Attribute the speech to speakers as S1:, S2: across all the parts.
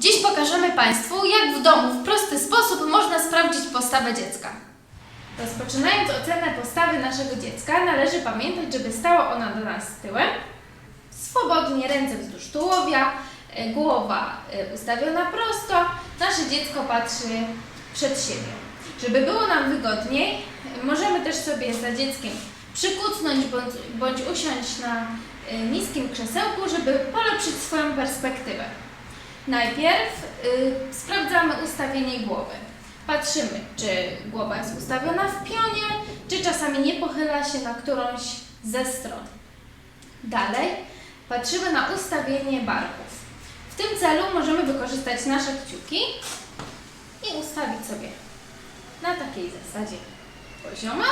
S1: Dziś pokażemy Państwu, jak w domu w prosty sposób można sprawdzić postawę dziecka. Rozpoczynając ocenę postawy naszego dziecka, należy pamiętać, żeby stała ona do nas tyłem, swobodnie ręce wzdłuż tułowia, e, głowa e, ustawiona prosto, nasze dziecko patrzy przed siebie. Żeby było nam wygodniej, możemy też sobie za dzieckiem przykucnąć bądź, bądź usiąść na e, niskim krzesełku, żeby polepszyć swoją perspektywę. Najpierw y, sprawdzamy ustawienie głowy. Patrzymy, czy głowa jest ustawiona w pionie, czy czasami nie pochyla się na którąś ze stron. Dalej patrzymy na ustawienie barków. W tym celu możemy wykorzystać nasze kciuki i ustawić sobie na takiej zasadzie pozioma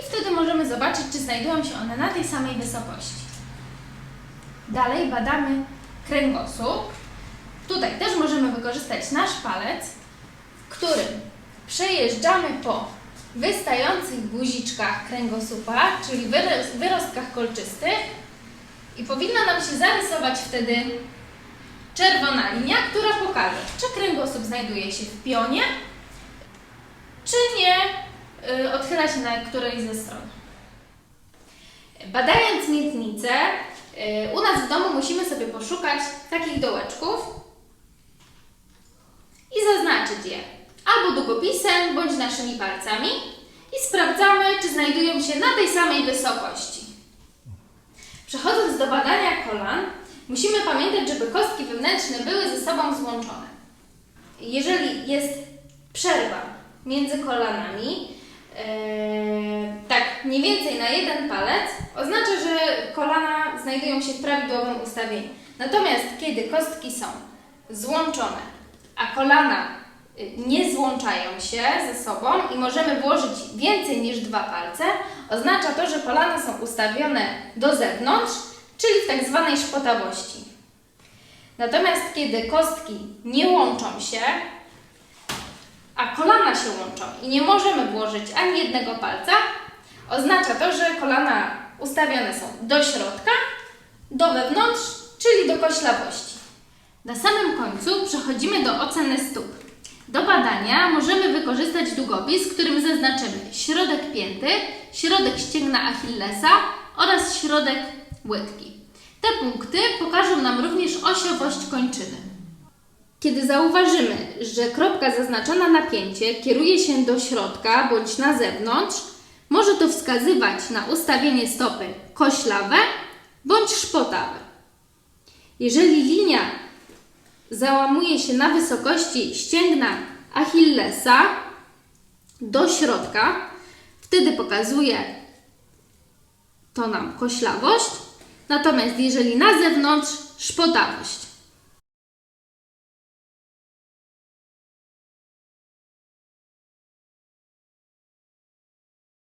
S1: i wtedy możemy zobaczyć, czy znajdują się one na tej samej wysokości. Dalej badamy kręgosłup. Tutaj też możemy wykorzystać nasz palec, którym przejeżdżamy po wystających guziczkach kręgosłupa, czyli wyros- wyrostkach kolczystych i powinna nam się zarysować wtedy czerwona linia, która pokaże, czy kręgosłup znajduje się w pionie, czy nie y, odchyla się na którejś ze stron. Badając miednicę, y, u nas w domu musimy sobie poszukać takich dołeczków i zaznaczyć je albo długopisem, bądź naszymi palcami i sprawdzamy, czy znajdują się na tej samej wysokości. Przechodząc do badania kolan, musimy pamiętać, żeby kostki wewnętrzne były ze sobą złączone. Jeżeli jest przerwa między kolanami, e, tak mniej więcej na jeden palec, oznacza, że kolana znajdują się w prawidłowym ustawieniu. Natomiast kiedy kostki są złączone, a kolana y, nie złączają się ze sobą i możemy włożyć więcej niż dwa palce, oznacza to, że kolana są ustawione do zewnątrz, czyli w tak zwanej szpotawości. Natomiast kiedy kostki nie łączą się, a kolana się łączą i nie możemy włożyć ani jednego palca, oznacza to, że kolana ustawione są do środka, do wewnątrz, czyli do koślawości. Na samym końcu przechodzimy do oceny stóp. Do badania możemy wykorzystać długopis, którym zaznaczymy środek pięty, środek ścięgna Achillesa oraz środek łydki. Te punkty pokażą nam również osiowość kończyny. Kiedy zauważymy, że kropka zaznaczona na pięcie kieruje się do środka bądź na zewnątrz, może to wskazywać na ustawienie stopy koślawe bądź szpotawe. Jeżeli linia załamuje się na wysokości ścięgna Achillesa do środka, wtedy pokazuje to nam koślawość, natomiast jeżeli na zewnątrz, szpotawość.